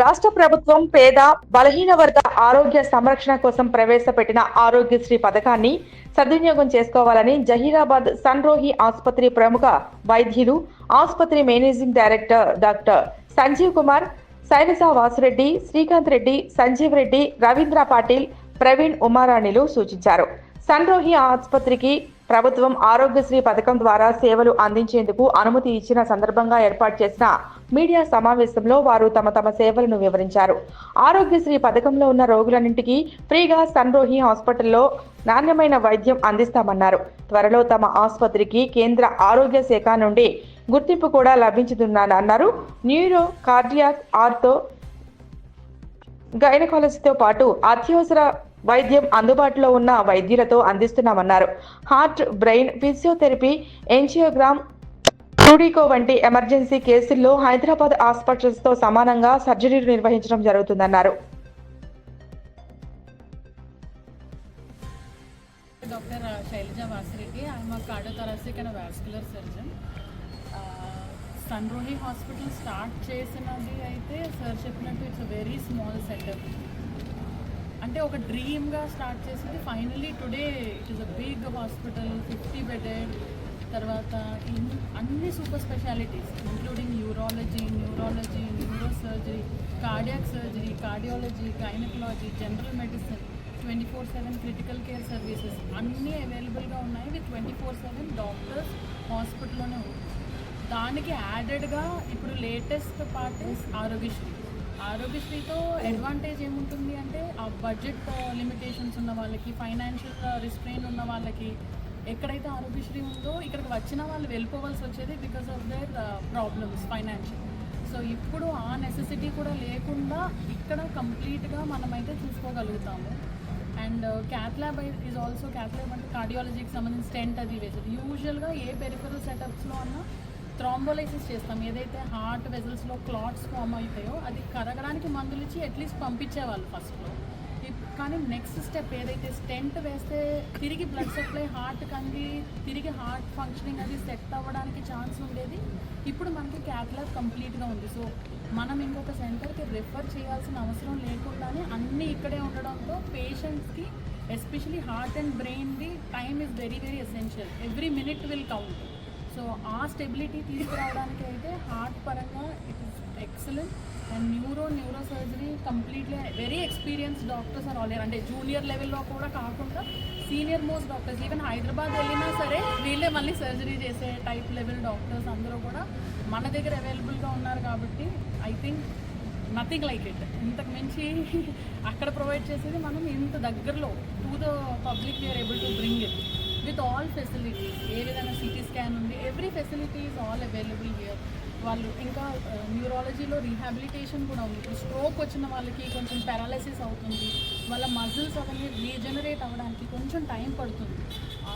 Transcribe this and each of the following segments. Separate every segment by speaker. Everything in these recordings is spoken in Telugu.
Speaker 1: రాష్ట్ర ప్రభుత్వం పేద బలహీన వర్గ ఆరోగ్య సంరక్షణ కోసం ప్రవేశపెట్టిన ఆరోగ్యశ్రీ పథకాన్ని సద్వినియోగం చేసుకోవాలని జహీరాబాద్ సన్రోహి ఆసుపత్రి ప్రముఖ వైద్యులు ఆసుపత్రి managing director doctor Sanjeev Kumar Sailaja Vasureddy Srikanth Reddy Sanjeev Reddy Ravindra Patil Praveen ఉమారాణిలు సూచించారు. సన్రోహి ఆసుపత్రికి ప్రభుత్వం ఆరోగ్యశ్రీ పథకం ద్వారా సేవలు అందించేందుకు అనుమతి ఇచ్చిన సందర్భంగా ఏర్పాటు చేసిన మీడియా సమావేశంలో వారు తమ తమ సేవలను వివరించారు. ఆరోగ్యశ్రీ పథకంలో ఉన్న రోగులన్నింటికీ ఫ్రీగా సన్రోహి హాస్పిటల్లో నాణ్యమైన వైద్యం అందిస్తామన్నారు. త్వరలో తమ ఆసుపత్రికి కేంద్ర ఆరోగ్య శాఖ నుండి గుర్తింపు కూడా లభించుతుందన్నారు న్యూరో కార్డియాక్ ఆర్థో గైనకాలజీతో పాటు అత్యవసర వైద్యం అందుబాటులో ఉన్న వైద్యులతో అందిస్తున్నామన్నారు. Heart brain physiotherapy angiogram two D echo వంటి ఎమర్జెన్సీ కేసుల్లో హైదరాబాద్ హాస్పిటల్స్తో సమానంగా సర్జరీలు నిర్వహించడం జరుగుతుందన్నారు.
Speaker 2: Doctor Sailaja Vasireddy. I am a cardiothoracic and a Sunrohi hospital start చేసినది అయితే సార్ చెప్పినట్టు ఇట్స్ వెరీ స్మాల్ సెటప్ అంటే ఒక డ్రీమ్గా స్టార్ట్ చేసింది. Finally today it is a big hospital fifty bedded తర్వాత అన్ని super specialities including urology neurology neuro surgery cardiac surgery cardiology gynaecology general medicine twenty four seven critical care services అన్నీ అవైలబుల్గా ఉన్నాయి. With twenty four seven doctors హాస్పిటల్లోనే ఉంటాయి దానికి యాడెడ్గా ఇప్పుడు లేటెస్ట్ పార్ట్ ఆరోగ్యశ్రీ. ఆరోగ్యశ్రీతో అడ్వాంటేజ్ ఏముంటుంది అంటే ఆ బడ్జెట్ లిమిటేషన్స్ uh, ఉన్న వాళ్ళకి ఫైనాన్షియల్ రిస్ట్రెయిన్ uh, ఉన్న వాళ్ళకి ఎక్కడైతే ఆరోగ్యశ్రీ ఉందో ఇక్కడికి వచ్చిన వాళ్ళు వెళ్ళిపోవాల్సి వచ్చేది because of their problems financial so ఇప్పుడు ఆ నెసెసిటీ కూడా లేకుండా ఇక్కడ కంప్లీట్గా మనమైతే చూసుకోగలుగుతాము. And cath lab is also cath lab అంటే కార్డియాలజీకి సంబంధించిన స్టెంట్ అది వేసేది. యూజువల్గా ఏ పెరిఫరల్ సెటప్స్లో అన్నా థ్రాంబోలైసిస్ చేస్తాం. ఏదైతే హార్ట్ వెజల్స్లో క్లాట్స్ ఫామ్ అవుతాయో అది కరగడానికి మందులు ఇచ్చి అట్లీస్ట్ పంపించేవాళ్ళు ఫస్ట్లో. కానీ నెక్స్ట్ స్టెప్ ఏదైతే స్టెంట్ వేస్తే తిరిగి బ్లడ్ సప్లై హార్ట్ కంగి తిరిగి హార్ట్ ఫంక్షనింగ్ అది సెట్ అవ్వడానికి ఛాన్స్ ఉండేది. ఇప్పుడు మనకి క్యాథ్లాబ్ కంప్లీట్గా ఉంది. సో మనం ఇంకొక సెంటర్కి రిఫర్ చేయాల్సిన అవసరం లేకుండానే అన్నీ ఇక్కడే ఉండడంతో పేషెంట్స్కి especially heart and బ్రెయిన్ది time is very very essential. Every minute will count. So ఆ స్టెబిలిటీ తీసుకురావడానికి అయితే హార్ట్ పరంగా it is excellent. And neuro neuro surgery completely very experience doctors are all అంటే జూనియర్ లెవెల్లో కూడా కాకుండా senior most doctors. Even Hyderabad వెళ్ళినా సరే వీళ్ళే మళ్ళీ సర్జరీ చేసే టైప్ లెవెల్ డాక్టర్స్ అందరూ కూడా మన దగ్గర అవైలబుల్గా ఉన్నారు కాబట్టి I think nothing like it. ఇంతకు మించి అక్కడ ప్రొవైడ్ చేసేది మనం ఇంత దగ్గరలో to the public we are able to bring it. With all facilities ఏ విధంగా సిటీ స్కాన్ ఉంది every facility is all available here వాళ్ళు ఇంకా న్యూరాలజీలో రీహాబిలిటేషన్ కూడా ఉంది. ఇప్పుడు స్ట్రోక్ వచ్చిన వాళ్ళకి కొంచెం పారాలసిస్ అవుతుంది. వాళ్ళ మజిల్స్ అవన్నీ రీజనరేట్ అవ్వడానికి కొంచెం టైం పడుతుంది.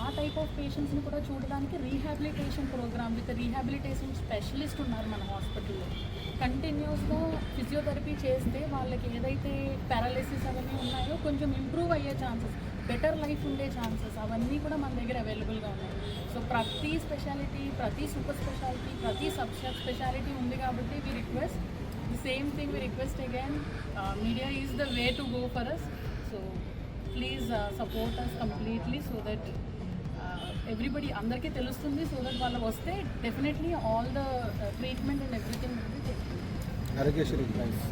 Speaker 2: ఆ టైప్ ఆఫ్ పేషెంట్స్ని కూడా చూడడానికి rehabilitation program with rehabilitation specialist ఉన్నారు మన హాస్పిటల్లో కంటిన్యూస్గా ఫిజియోథెరపీ చేస్తే వాళ్ళకి ఏదైతే పారాలసిస్ అవన్నీ ఉన్నాయో కొంచెం ఇంప్రూవ్ అయ్యే ఛాన్సెస్ బెటర్ లైఫ్ ఉండే ఛాన్సెస్ అవన్నీ కూడా మన దగ్గర అవైలబుల్గా ఉన్నాయి. ప్రతి స్పెషాలిటీ ప్రతి సూపర్ స్పెషాలిటీ ప్రతి సబ్ స్పెషాలిటీ ఉంది కాబట్టి we request the same thing we request again media is the way to go for us so please support us completely so that everybody అందరికీ తెలుస్తుంది సో దట్ వాళ్ళు వస్తే definitely all the treatment and everything
Speaker 3: అనేది ప్రైస్